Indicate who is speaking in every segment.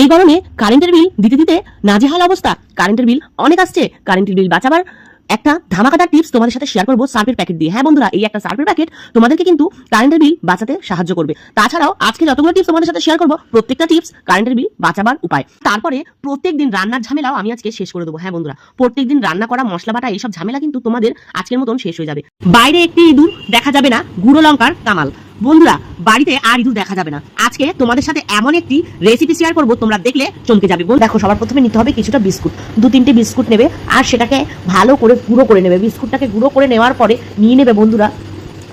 Speaker 1: এই গরমে কারেন্টের বিল দিতে দিতে নাজেহাল অবস্থা। কারেন্টের বিল অনেক আসছে। কারেন্টের বিল বাঁচাবার একটা ধামাকাদার টিপস তোমাদের সাথে শেয়ার করব সার্ফের প্যাকেট দিয়ে। হ্যাঁ বন্ধুরা, এই একটা সার্ফের প্যাকেট তোমাদেরকে কিন্তু কারেন্টের বিল বাঁচাতে সাহায্য করবে। তাছাড়াও আজকে যতগুলো টিপস তোমাদের সাথে শেয়ার করব, প্রত্যেকটা টিপস কারেন্টের বিল বাঁচাবার উপায়। তারপরে প্রত্যেক দিন রান্নার ঝামেলাও আমি আজকে শেষ করে দেবো। হ্যাঁ বন্ধুরা, প্রত্যেক দিন রান্না করা, মশলা বাটা, এইসব ঝামেলা কিন্তু তোমাদের আজকের মতন শেষ হয়ে যাবে। বাইরে একটি ইঁদুর দেখা যাবে না, গুঁড়ো লঙ্কার কামাল। বন্ধুরা বাড়িতে আর ইঁদুর দেখা যাবে না। আজকে তোমাদের সাথে এমন একটি রেসিপি শেয়ার করব তোমরা দেখলে চমকে যাবে। বন্ধু, দেখো সবার প্রথমে নিতে হবে কিছুটা বিস্কুট। দু তিনটে বিস্কুট নেবে আর সেটাকে ভালো করে গুঁড়ো করে নেবে। বিস্কুটটাকে গুঁড়ো করে নেওয়ার পরে নিয়ে নেবে বন্ধুরা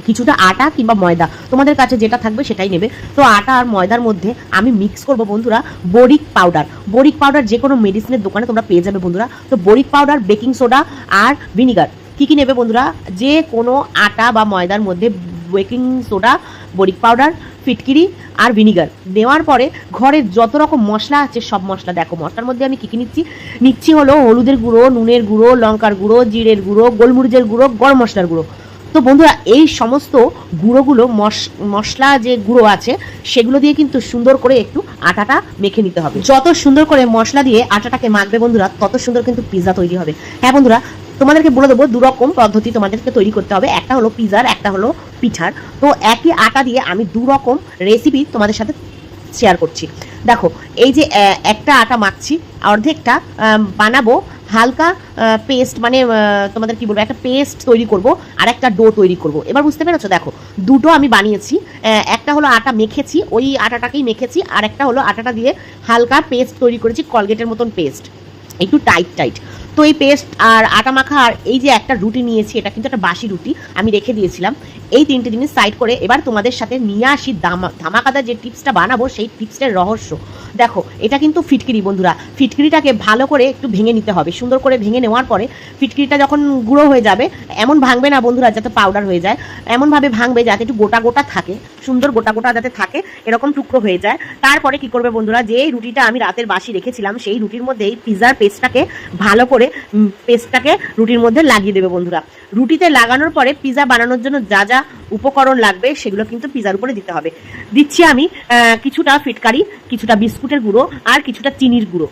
Speaker 1: কিছুটা আটা কিংবা ময়দা। তোমাদের কাছে যেটা থাকবে সেটাই নেবে। তো আটা আর ময়দার মধ্যে আমি মিক্স করব বন্ধুরা বরিক পাউডার বরিক পাউডার যে কোনো মেডিসিনের দোকানে তোমরা পেয়ে যাবে বন্ধুরা। তো বরিক পাউডার বেকিং সোডা আর ভিনিগার কী কী নেবে বন্ধুরা? যে কোনো আটা বা ময়দার মধ্যে বেকিং সোডা, বরিক পাউডার, ফিটকিরি আর ভিনিগার। দেওয়ার পরে ঘরের যত রকম মশলা আছে, সব মশলা দেখো, মশলার মধ্যে আমি কী কী নিচ্ছি? নিচ্ছি হলো হলুদের গুঁড়ো, নুনের গুঁড়ো, লঙ্কার গুঁড়ো, জিরের গুঁড়ো, গোলমরিচের গুঁড়ো, গরম মশলার গুঁড়ো। তো বন্ধুরা, এই সমস্ত গুঁড়োগুলো মশ- মশলা যে গুঁড়ো আছে, সেগুলো দিয়ে কিন্তু সুন্দর করে একটু আটাটা মেখে নিতে হবে। যত সুন্দর করে মশলা দিয়ে আটাটাকে মাখবে বন্ধুরা, তত সুন্দর কিন্তু পিৎজা তৈরি হবে। হ্যাঁ বন্ধুরা তোমাদেরকে বলে দেবো দু রকম পদ্ধতি তোমাদেরকে তৈরি করতে হবে। একটা হলো পিৎজার একটা হলো পিঠার। তো একই আটা দিয়ে আমি দু রকম রেসিপি তোমাদের সাথে শেয়ার করছি। দেখো, এই যে একটা আটা মাখছি, অর্ধেকটা বানাবো, হালকা পেস্ট মানে তোমাদের কি বলব, একটা পেস্ট তৈরি করব, আর একটা ডো তৈরি করব। এবার বুঝতে পেরেছ? দেখো, দুটো আমি বানিয়েছি একটা হলো আটা মেখেছি, ওই আটাটাকেই মেখেছি, আর একটা হলো আটাটা দিয়ে হালকা পেস্ট তৈরি করেছি কলগেটের মতন পেস্ট একটু টাইট টাইট এই পেস্ট আর আটা মাখা আর এই যে একটা রুটি নিয়েছি, এটা কিন্তু একটা বাসি রুটি, আমি রেখে দিয়েছিলাম। এই তিনটে জিনিস সাইড করে এবার তোমাদের সাথে নিয়ে আসি দামা ধামাকাদা যে টিপসটা বানাবো, সেই টিপসটার রহস্য। দেখো, এটা কিন্তু ফিটকিরি বন্ধুরা। ফিটকিরিটাকে ভালো করে একটু ভেঙে নিতে হবে। সুন্দর করে ভেঙে নেওয়ার পরে ফিটকিরিটা যখন গুঁড়ো হয়ে যাবে, এমন ভাঙবে না বন্ধুরা যাতে পাউডার হয়ে যায়, এমনভাবে ভাঙবে যাতে একটু গোটা গোটা থাকে, সুন্দর গোটা গোটা যাতে থাকে, এরকম টুকরো হয়ে যায়। তারপরে কি করবে বন্ধুরা যে রুটিটা আমি রাতের বাসি রেখেছিলাম, সেই রুটির মধ্যে এই পিৎজার পেস্টটাকে ভালো করে পেস্টটাকে রুটির মধ্যে লাগিয়ে দেবে বন্ধুরা। রুটিতে লাগানোর পরে পিৎজা বানানোর জন্য যা যা উপকরণ লাগবে সেগুলো কিন্তু পিৎজার উপরে দিতে হবে। দিচ্ছি আমি কিছুটা ফিটকারি, কিছুটা বিস্কুটের গুঁড়ো আর কিছুটা চিনির গুঁড়ো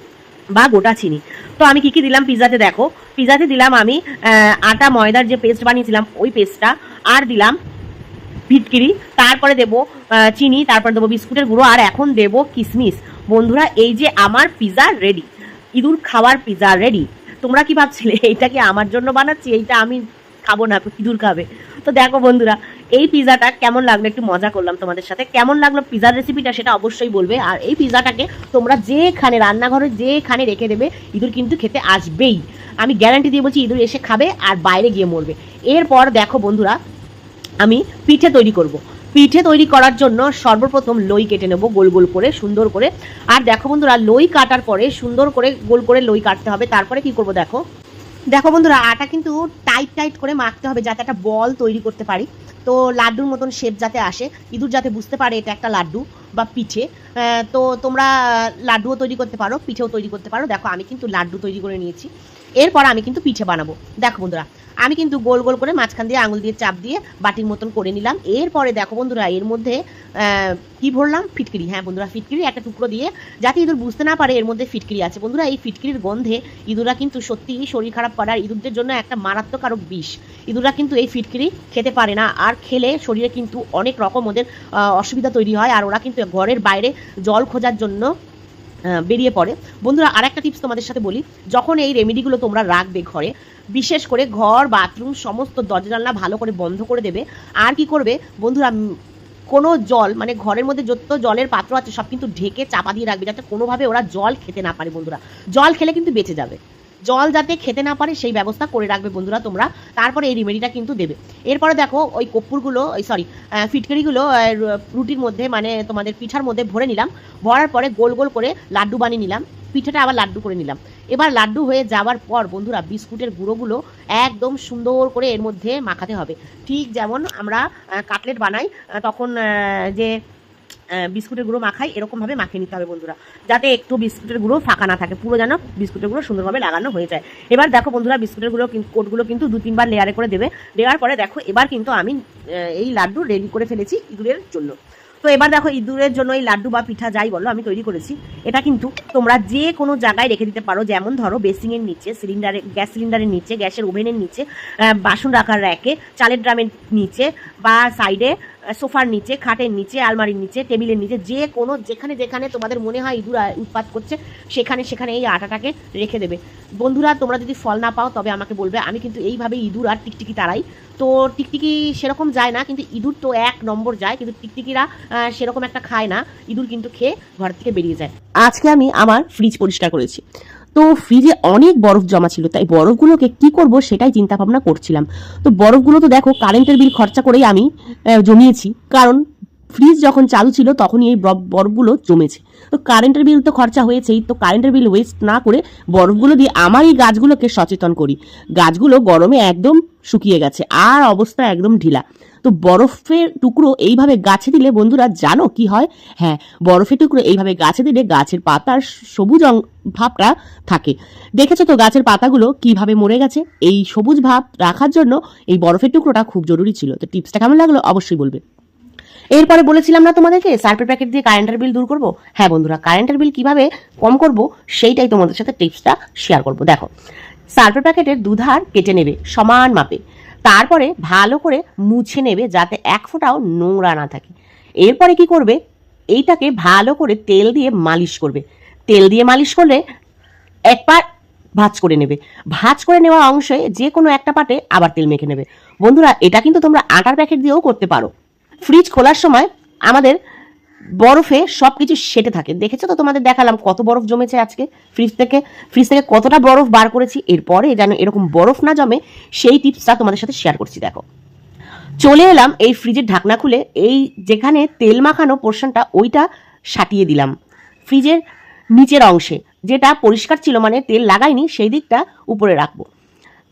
Speaker 1: বা গোটা চিনি। তো আমি কি কি দিলাম পিৎজাতে দেখো। পিৎজাতে দিলাম আমি আটা, ময়দার যে পেস্ট বানিয়েছিলাম ওই পেস্টটা আর দিলাম ভিটকিরি তারপরে দেবো চিনি, তারপরে দেবো বিস্কুটের গুঁড়ো আর এখন দেবো কিশমিশ বন্ধুরা, এই যে আমার পিৎজা রেডি, ইঁদুর খাওয়ার পিৎজা রেডি। তোমরা কি ভাবছিলে? এইটা কি আমার জন্য বানাচ্ছি? এইটা আমি খাব না ইঁদুর খাবে। তো দেখো বন্ধুরা, এই পিৎজাটা কেমন লাগল একটু মজা করলাম তোমাদের সাথে। কেমন লাগল পিৎজার রেসিপিটা সেটা অবশ্যই বলবে। আর এই পিৎজাটাকে তোমরা যেখানে রান্নাঘরে যেখানে রেখে দেবে, ইঁদুর কিন্তু খেতে আসবেই। আমি গ্যারান্টি দিয়ে বলছি, ইঁদুর এসে খাবে আর বাইরে গিয়ে মরবে। এরপর দেখো বন্ধুরা, আমি পিঠে তৈরি করব। পিঠে তৈরি করার জন্য সর্বপ্রথম লই কেটে নেব গোল গোল করে, সুন্দর করে। আর দেখো বন্ধুরা, লই কাটার পরে সুন্দর করে গোল করে লই কাটতে হবে। তারপরে কি করব দেখো? দেখো বন্ধুরা, আটা কিন্তু টাইট টাইট করে মাখতে হবে যাতে একটা বল তৈরি করতে পারি। তো লাড্ডুর মতন শেপ যাতে আসে। ইঁদুর যাতে বুঝতে পারে এটা একটা লাড্ডু। বা পিঠে তো তোমরা লাড্ডুও তৈরি করতে পারো, পিঠেও তৈরি করতে পারো। দেখো, আমি কিন্তু লাড্ডু তৈরি করে নিয়েছি। এরপর আমি কিন্তু পিঠে বানাবো। দেখো বন্ধুরা, আমি কিন্তু গোল গোল করে মাঝখান দিয়ে আঙুল দিয়ে চাপ দিয়ে বাটির মতন করে নিলাম। এরপরে দেখো বন্ধুরা, এর মধ্যে কি ভরলাম? ফিটকিরি। হ্যাঁ বন্ধুরা, ফিটকিরি একটা টুকরো দিয়ে, যাতে ইঁদুর বুঝতে না পারে, এর মধ্যে ফিটকিরি আছে। বন্ধুরা, এই ফিটকিরির গন্ধে ইঁদুরা কিন্তু সত্যিই শরীর খারাপ করার ইঁদুরদের জন্য একটা মারাত্মকারক বিষ। ইঁদুরা কিন্তু এই ফিটকিরি খেতে পারে না, আর খেলে শরীরে কিন্তু অনেক রকম ওদের অসুবিধা তৈরি হয়, আর ওরা কিন্তু ঘরের বাইরে জল খোঁজার জন্য বেরিয়ে পড়ে। বন্ধুরা আর একটা টিপস তোমাদের সাথে বলি। যখন এই রেমেডিগুলো তোমরা রাখবে ঘরে, বিশেষ করে ঘর বাথরুম সমস্ত দরজা জানলা ভালো করে বন্ধ করে দেবে। আর কি করবে? বন্ধুরা কোনো জল মানে ঘরের মধ্যে যত জলের পাত্র আছে, সব কিন্তু ঢেকে চাপা দিয়ে রাখবে, যাতে কোনোভাবে ওরা জল খেতে না পারে বন্ধুরা। জল খেলে কিন্তু বেঁচে যাবে। জল যাতে খেতে না পারে সেই ব্যবস্থা করে রাখবে বন্ধুরা তোমরা। তারপরে এই রেমেডিটা কিন্তু দেবে। এরপরে দেখো, ওই কপ্পুরগুলো ওই সরি ফিটকারিগুলো রুটির মধ্যে মানে তোমাদের পিঠার মধ্যে ভরে নিলাম। ভরার পরে গোল গোল করে লাড্ডু বানিয়ে নিলাম। পিঠাটা আবার লাড্ডু করে নিলাম। এবার লাড্ডু হয়ে যাওয়ার পর বন্ধুরা, বিস্কুটের গুঁড়োগুলো একদম সুন্দর করে এর মধ্যে মাখাতে হবে। ঠিক যেমন আমরা কাটলেট বানাই তখন যে বিস্কুটের গুঁড়ো মাখাই, এরকমভাবে মাখিয়ে নিতে হবে বন্ধুরা। যাতে একটু বিস্কুটের গুঁড়ো ফাঁকা না থাকে, পুরো যেন বিস্কুটের গুঁড়ো সুন্দরভাবে লাগানো হয়ে যায়। এবার দেখো বন্ধুরা, বিস্কুটের গুঁড়ো কোটগুলো কিন্তু দু তিনবার লেয়ারে করে দেবে। দেওয়ার পরে দেখো, এবার কিন্তু আমি এই লাড্ডু রেডি করে ফেলেছি ইঁদুরের জন্য। তো তো এবার দেখো, ইঁদুরের জন্য এই লাড্ডু বা পিঠা যাই বলো, আমি তৈরি করেছি। এটা কিন্তু তোমরা যে কোনো জায়গায় রেখে দিতে পারো। যেমন ধরো বেসিংয়ের নিচে সিলিন্ডারে গ্যাস সিলিন্ডারের নিচে, গ্যাসের ওভেনের নিচে বাসন রাখার র্যাকে চালের ড্রামের নিচে বা সাইডে সোফার নিচে, খাটের নিচে, আলমারির নিচে, টেবিলের নিচে, যে কোনো যেখানে যেখানে তোমাদের মনে হয় ইঁদুর উৎপাত করছে, সেখানে সেখানে এই আটাটাকে রেখে দেবে। বন্ধুরা, তোমরা যদি ফল না পাও, তবে আমাকে বলবে, আমি কিন্তু এইভাবে ইঁদুর আর টিকটিকি তারাই তো টিকটিকি সেরকম যায় না, কিন্তু ইঁদুর তো এক নম্বর যায়, কিন্তু টিকটিকিরা সেরকম একটা খায় না। ইঁদুর কিন্তু খেয়ে ঘর থেকে বেরিয়ে যায়। আজকে আমি আমার ফ্রিজ পরিষ্কার করেছি। তো ফ্রিজে অনেক বরফ জমা ছিল, তাই বরফগুলোকে কি করব সেটাই চিন্তা ভাবনা করছিলাম। তো বরফগুলো তো দেখো কারেন্টের বিল খরচা করেই আমি জমিয়েছি। কারণ ফ্রিজ যখন চালু ছিল, তখনই এই বরফ- বরফগুলো জমেছে। তো কারেন্টের বিল তো খরচা হয়েছেই, তো কারেন্টের বিল ওয়েস্ট না করে বরফগুলো দিয়ে আমার এই গাছগুলোকে সচেতন করি। গাছগুলো গরমে একদম শুকিয়ে গেছে, আর অবস্থা একদম ঢিলা। তো বরফের টুকরো এইভাবে গাছে দিলে বন্ধুরা জানো কি হয়? হ্যাঁ বরফের টুকরো এইভাবে গাছে দিলে গাছের পাতার সবুজ ভাবটা থাকে। দেখেছ তো গাছের পাতাগুলো কীভাবে মরে গেছে? এই সবুজ ভাব রাখার জন্য এই বরফের টুকরোটা খুব জরুরি ছিল। তো টিপসটা কেমন লাগল অবশ্যই বলবে। এরপরে বলেছিলাম না তোমাদেরকে সার্ফের প্যাকেট দিয়ে কারেন্টের বিল দূর করব? হ্যাঁ বন্ধুরা, কারেন্টের বিল কীভাবে কম করব সেইটাই তোমাদের সাথে টিপসটা শেয়ার করব। দেখো সার্ফের প্যাকেটের দুধার কেটে নেবে সমান মাপে। তারপরে ভালো করে মুছে নেবে যাতে এক ফোঁটাও নোংরা না থাকে। এরপরে কি করবে? এইটাকে ভালো করে তেল দিয়ে মালিশ করবে। তেল দিয়ে মালিশ করলে একবার ভাঁজ করে নেবে। ভাঁজ করে নেওয়া অংশে যে কোনো একটা পাটে আবার তেল মেখে নেবে। বন্ধুরা, এটা কিন্তু তোমরা আটার প্যাকেট দিয়েও করতে পারো। ফ্রিজ খোলার সময় আমাদের বরফে সব কিছু সেটে থাকে। দেখেছ তো তোমাদের দেখালাম কত বরফ জমেছে আজকে? ফ্রিজ থেকে ফ্রিজ থেকে কতটা বরফ বার করেছি? এরপরে যেন এরকম বরফ না জমে, সেই টিপসটা তোমাদের সাথে শেয়ার করছি, দেখো। চলে এলাম এই ফ্রিজের ঢাকনা খুলে, এই যেখানে তেল মাখানো পোর্শনটা ওইটা সাটিয়ে দিলাম। ফ্রিজের নিচের অংশে, যেটা পরিষ্কার ছিল মানে তেল লাগাইনি, সেই দিকটা উপরে রাখব।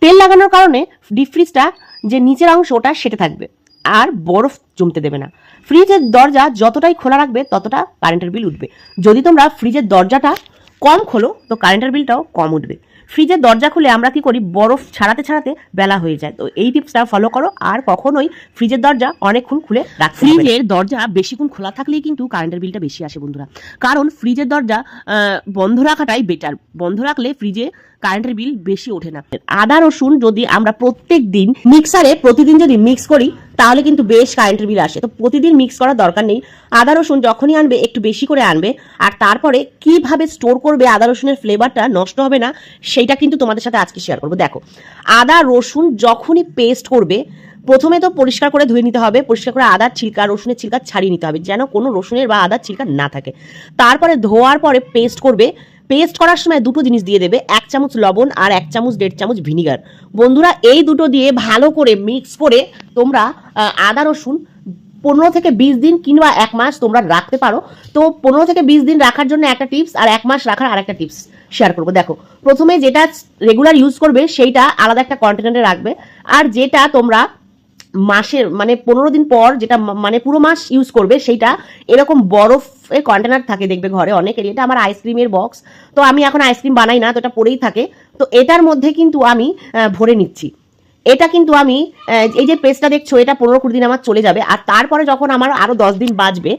Speaker 1: তেল লাগানোর কারণে ডিপ ফ্রিজটা যে নিচের অংশ, ওটা সেটে থাকবে। আর বরফ জমতে দেবে না। ফ্রিজের দরজা যতটাই খোলা রাখবে, ততটা কারেন্টের বিল উঠবে। যদি তোমরা ফ্রিজের দরজাটা কম খোলো, তো কারেন্টের বিলটাও কম উঠবে। ফ্রিজের দরজা খুলে আমরা কি করি? বরফ ছাড়াতে ছাড়াতে বেলা হয়ে যায়। তো এই টিপসটা ফলো করো। আর কখনোই ফ্রিজের দরজা অনেকক্ষণ খুলে না।
Speaker 2: ফ্রিজের দরজা বেশিক্ষণ খোলা থাকলেই কিন্তু কারেন্টের বিলটা বেশি আসে বন্ধুরা। কারণ ফ্রিজের দরজা বন্ধ রাখাটাই বেটার বন্ধ রাখলে ফ্রিজে কারেন্টের বিল বেশি ওঠে না।
Speaker 1: আদা, রসুন যদি আমরা প্রত্যেক দিন মিক্সারে প্রতিদিন যদি মিক্স করি, তাহলে কিন্তু বেশ কারেন্টের বিল আসে। তো প্রতিদিন মিক্স করার দরকার নেই। আদা, রসুন যখনই আনবে, একটু বেশি করে আনবে, আর তারপরে কীভাবে স্টোর করবে আদা, রসুনের ফ্লেভারটা নষ্ট হবে না সেইটা কিন্তু তোমাদের সাথে আজকে শেয়ার করব। দেখো, আদা, রসুন যখনই পেস্ট করবে, প্রথমে তো পরিষ্কার করে ধুয়ে নিতে হবে, পরিষ্কার করে আদার ছিলকা, রসুনের ছিলকা ছাড়িয়ে নিতে হবে, যেন কোনো রসুনের বা আদার ছিলকা না থাকে। তারপরে ধোয়ার পরে পেস্ট করবে পেস্ট করার সময় দুটো জিনিস দিয়ে দেবে, এক চামচ লবণ আর এক চামচ, দেড় চামচ ভিনিগার। বন্ধুরা, এই দুটো দিয়ে ভালো করে মিক্স করে তোমরা আদা, রসুন পনেরো থেকে বিশ দিন কিংবা এক মাস তোমরা রাখতে পারো। তো পনেরো থেকে বিশ দিন রাখার জন্য একটা টিপস আর এক মাস রাখার আর একটা টিপস শেয়ার করব। দেখো, প্রথমে যেটা রেগুলার ইউজ করবে, সেইটা আলাদা একটা কন্টেনারে রাখবে। আর যেটা তোমরা মাসের মানে পনেরো দিন পর যেটা মানে পুরো মাস ইউজ করবে সেইটা এরকম বরফের কন্টেনার থাকে দেখবে ঘরে অনেকেরই। এটা আমার আইসক্রিমের বক্স তো আমি এখন আইসক্রিম বানাই না, তো এটা পরেই থাকে। তো এটার মধ্যে কিন্তু আমি ভরে নিচ্ছি। এটা কিন্তু আমি এই যে পেস্টটা দেখছ, এটা পনেরো কুড়ি দিন আমার চলে যাবে। আর তারপরে যখন আমার আরও দশ দিন বাঁচবে,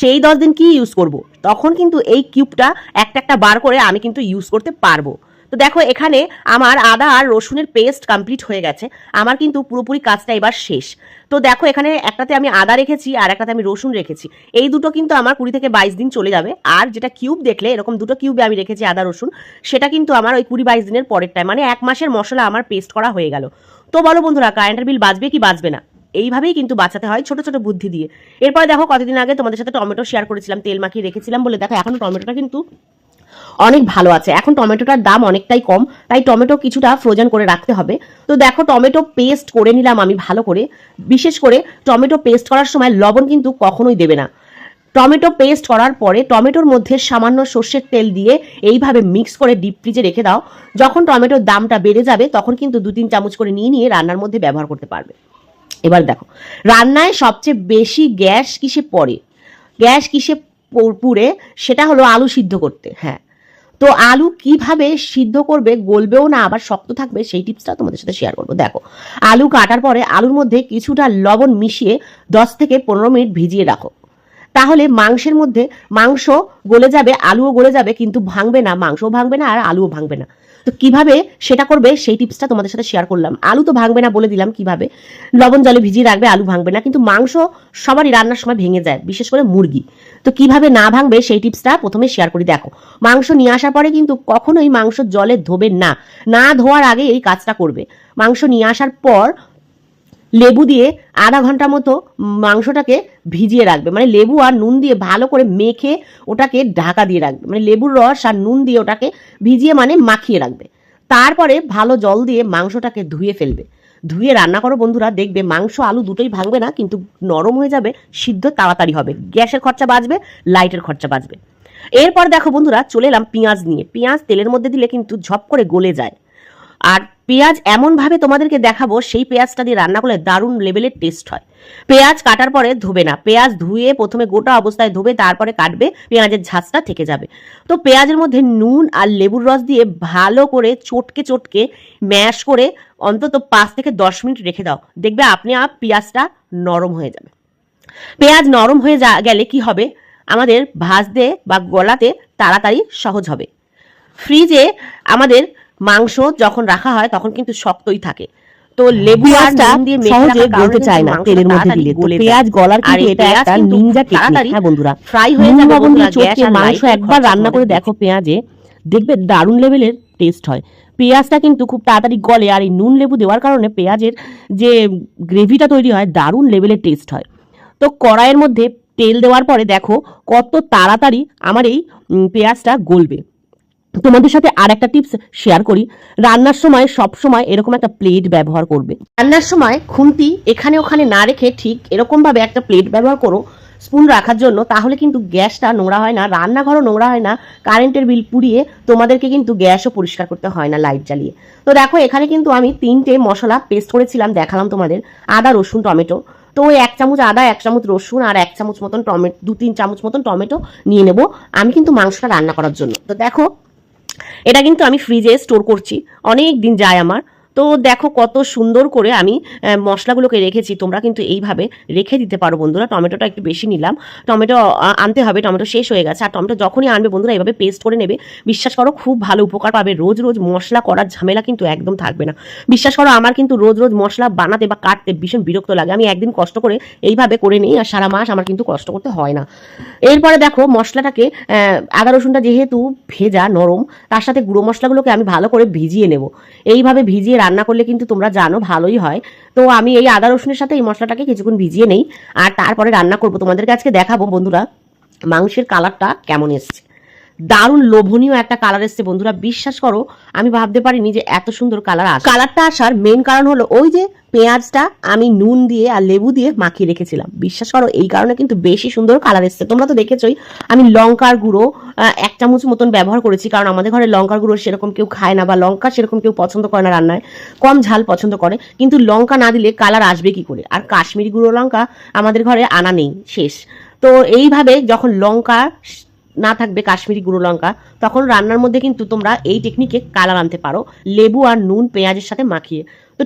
Speaker 1: সেই দশ দিন কি ইউজ করব? তখন কিন্তু এই কিউবটা একটা একটা বার করে আমি কিন্তু ইউজ করতে পারব। তো দেখো, এখানে আমার আদা আর রসুনের পেস্ট কমপ্লিট হয়ে গেছে। আমার কিন্তু পুরোপুরি কাজটা এবার শেষ। তো দেখো, এখানে একটাতে আমি আদা রেখেছি আর একটাতে আমি রসুন রেখেছি। এই দুটো কিন্তু আমার কুড়ি থেকে বাইশ দিন চলে যাবে। আর যেটা কিউব দেখলে, এরকম দুটো কিউবে আমি রেখেছি আদা, রসুন, সেটা কিন্তু আমার ওই কুড়ি বাইশ দিনের পরের টাইম মানে এক মাসের মশলা আমার পেস্ট করা হয়ে গেল। তো বলো বন্ধুরা, কারেন্টের বিল বাঁচবে কি বাঁচবে না? এইভাবেই কিন্তু বাঁচাতে হয় ছোট ছোট বুদ্ধি দিয়ে। এরপরে দেখো, কতদিন আগে তোমাদের সাথে টমেটো শেয়ার করেছিলাম, তেল মাখিয়ে রেখেছিলাম বলে। দেখো, এখনও টমেটোটা কিন্তু অনেক ভালো আছে। এখন টমেটোটার দাম অনেকটাই কম, তাই টমেটো কিছুটা ফ্রোজেন করে রাখতে হবে। তো দেখো, টমেটো পেস্ট করে নিলাম আমি ভালো করে। বিশেষ করে টমেটো পেস্ট করার সময় লবণ কিন্তু কখনোই দেবে না। টমেটো পেস্ট করার পরে টমেটোর মধ্যে সামান্য সর্ষের তেল দিয়ে এইভাবে মিক্স করে ডিপ ফ্রিজে রেখে দাও। যখন টমেটোর দামটা বেড়ে যাবে, তখন কিন্তু দু তিন চামচ করে নিয়ে নিয়ে রান্নার মধ্যে ব্যবহার করতে পারবে। এবার দেখো, রান্নায় সবচেয়ে বেশি গ্যাস কিসে পড়ে? গ্যাস কিসে পুড়ে? সেটা হলো আলু সিদ্ধ করতে। হ্যাঁ তো আলু কীভাবে সিদ্ধ করবে, গলবেও না, আবার শক্ত থাকবে, সেই টিপসটা তোমাদের সাথে শেয়ার করব। দেখো, আলু কাটার পরে আলুর মধ্যে কিছুটা লবণ মিশিয়ে দশ থেকে পনেরো মিনিট ভিজিয়ে রাখো।
Speaker 2: তাহলে মাংসের মধ্যে মাংস গলে যাবে, আলুও গলে যাবে, কিন্তু ভাঙবে না, মাংসও ভাঙবে না, আর আলুও ভাঙবে না। তো কীভাবে সেটা করবে সেই টিপসটা তোমাদের সাথে শেয়ার করলাম। আলু তো ভাঙবে না বলে দিলাম কীভাবে। লবণ জলে ভিজিয়ে রাখবে, আলু ভাঙবে না, কিন্তু মাংস সবারই রান্নার সময় ভেঙে যায়, বিশেষ করে মুরগি। তো কীভাবে না ভাঙবে সেই টিপসটা প্রথমে শেয়ার করি। দেখো, মাংস নিয়ে আসার পরে কিন্তু কখনোই মাংস জলে ধোবে না। না ধোয়ার আগে এই কাজটা করবে। মাংস নিয়ে আসার পর লেবু দিয়ে আধা ঘণ্টা মতো মাংসটাকে ভিজিয়ে রাখবে। মানে লেবু আর নুন দিয়ে ভালো করে মেখে ওটাকে ঢাকা দিয়ে রাখবে। মানে লেবুর রস আর নুন দিয়ে ওটাকে ভিজিয়ে মানে মাখিয়ে রাখবে। তারপরে ভালো জল দিয়ে মাংসটাকে ধুয়ে ফেলবে। ধুয়ে রান্না করো বন্ধুরা, দেখবে মাংস, আলু দুটোই ভাঙবে না, কিন্তু নরম হয়ে যাবে, সিদ্ধ তাড়াতাড়ি হবে। গ্যাসের খরচা বাঁচবে, লাইটের খরচা বাঁচবে। এরপর দেখো বন্ধুরা, চলে এলাম পেঁয়াজ নিয়ে। পেঁয়াজ তেলের মধ্যে দিলে কিন্তু ঝপ করে গলে যায়। আর পেঁয়াজ এমনভাবে তোমাদেরকে দেখাবো, সেই পেঁয়াজটা দিয়ে রান্না করলে দারুণ লেভেলের টেস্ট হয়। পেঁয়াজ কাটার পরে ধোবে না। পেঁয়াজ ধুয়ে প্রথমে গোটা অবস্থায় ধোবে, তারপরে কাটবে, পেঁয়াজের ঝাঁজটা থেকে যাবে। তো পেঁয়াজের মধ্যে নুন আর লেবুর রস দিয়ে ভালো করে চটকে চটকে ম্যাশ করে অন্তত পাঁচ থেকে দশ মিনিট রেখে দাও। দেখবে আপনি আপ পেঁয়াজটা নরম হয়ে যাবে। পেঁয়াজ নরম হয়ে যা, গেলে কি হবে? আমাদের ভাজতে বা গলাতে তাড়াতাড়ি সহজ হবে। ফ্রিজে আমাদের মাংস যখন রাখা হয় তখন কিন্তু শক্তই থাকে। তো লেবু আর দিয়ে
Speaker 1: সহজে গলতে চায় না তেলের মধ্যে দিলে। তো পেঁয়াজ গলার কিন্তু এটা একটা নিনজা টেকনিক হ্যাঁ বন্ধুরা।
Speaker 2: ফ্রাই হয়ে যাবে
Speaker 1: লবণ
Speaker 2: বন্ধুরা,
Speaker 1: দিয়ে চটকে মাংস একবার রান্না করে দেখো পেঁয়াজে দেখবে দারুণ লেভেলের টেস্ট হয়। পেঁয়াজটা কিন্তু খুব তাড়াতাড়ি গলে আর এই নুন লেবু দেওয়ার কারণে পেঁয়াজের যে গ্রেভিটা তৈরি হয় দারুণ লেভেলের টেস্ট হয়। তো কড়াইয়ের মধ্যে তেল দেওয়ার পরে দেখো কত তাড়াতাড়ি আমার এই পেঁয়াজটা গলবে। তোমাদের সাথে আর একটা টিপস শেয়ার করি। রান্নার সময় সব সময় এরকম একটা প্লেট ব্যবহার করবে। রান্নার সময় খুন্তি এখানে ওখানে না রেখে ঠিক এরকম ভাবে একটা প্লেট ব্যবহার করো স্পুন রাখার জন্য, তাহলে কিন্তু গ্যাসটা নোংরা হয় না, রান্নাঘরও নোংরা হয় না, কারেন্টের বিল পুড়িয়ে তোমাদেরকে কিন্তু গ্যাসও পরিষ্কার করতে হয় না লাইট জ্বালিয়ে। তো দেখো, এখানে কিন্তু আমি তিনটে মশলা পেস্ট করেছিলাম, দেখালাম তোমাদের। আদা, রসুন, টমেটো। তো ওই এক চামচ আদা, এক চামচ রসুন আর এক চামচ মতন টমেটো দু তিন চামচ মতন টমেটো নিয়ে নেব। আমি কিন্তু মাংসটা রান্না করার জন্য। তো দেখো এটা কিন্তু আমি ফ্রিজে স্টোর করছি। অনেক দিন যায় আমার। তো দেখো কত সুন্দর করে আমি মশলাগুলোকে রেখেছি, তোমরা কিন্তু এইভাবে রেখে দিতে পারো বন্ধুরা। টমেটোটা একটু বেশি নিলাম। টমেটো আনতে হবে, টমেটো শেষ হয়ে গেছে। আর টমেটো যখনই আনবে বন্ধুরা এইভাবে পেস্ট করে নেবে। বিশ্বাস করো, খুব ভালো উপকার পাবে। রোজ রোজ মশলা করার ঝামেলা কিন্তু একদম থাকবে না। বিশ্বাস করো, আমার কিন্তু রোজ রোজ মশলা বানাতে বা কাটতে ভীষণ বিরক্ত লাগে। আমি একদিন কষ্ট করে এইভাবে করে নিই, আর সারা মাস আমার কিন্তু কষ্ট করতে হয় না। এরপরে দেখো, মশলাটাকে আদা রসুনটা যেহেতু ভেজা, নরম, তার সাথে গুঁড়ো মশলাগুলোকে আমি ভালো করে ভিজিয়ে নেব। এইভাবে ভিজিয়ে রান্না করলে কিন্তু তোমরা জানো ভালোই হয়। তো আমি এই আদা রসুনের সাথে এই মশলাটাকে কিছুক্ষণ ভিজিয়ে নেই। আর তারপরে রান্না করব। তোমাদেরকে আজকে দেখাবো বন্ধুরা মাংসের কালারটা কেমন এসছে। দারুণ লোভনীয় একটা কালার এসছে। বন্ধুরা, বিশ্বাস করো, আমি ভাবতে পারিনি যে এত সুন্দর কালার আসে। কালারটা আসার মেন কারণ হলো ওই যে পেঁয়াজটা আমি নুন দিয়ে আর লেবু দিয়ে মাখিয়ে রেখেছিলাম। বিশ্বাস করো, এই কারণে কিন্তু বেশি সুন্দর কালার এসছে। তোমরা তো দেখেছোই, আমি লঙ্কার গুঁড়ো এক চামচ মতন ব্যবহার করেছি। কারণ আমাদের ঘরে লঙ্কার গুঁড়ো সেরকম কেউ খায় না বা লঙ্কা সেরকম কেউ পছন্দ করে না রান্নায়। কম ঝাল পছন্দ করে। কিন্তু লঙ্কা না দিলে কালার আসবে কি করে? আর কাশ্মীরি গুঁড়ো লঙ্কা আমাদের ঘরে আনা নেই, শেষ। তো এইভাবে যখন লঙ্কা না থাকবে কাশ্মীরি গুঁড়ো লঙ্কা, তখন রান্নার মধ্যে কিন্তু তোমরা এই টেকনিকে কালার আনতে পারো, লেবু আর নুন, পেঁয়াজের সাথে মাখিয়ে। তো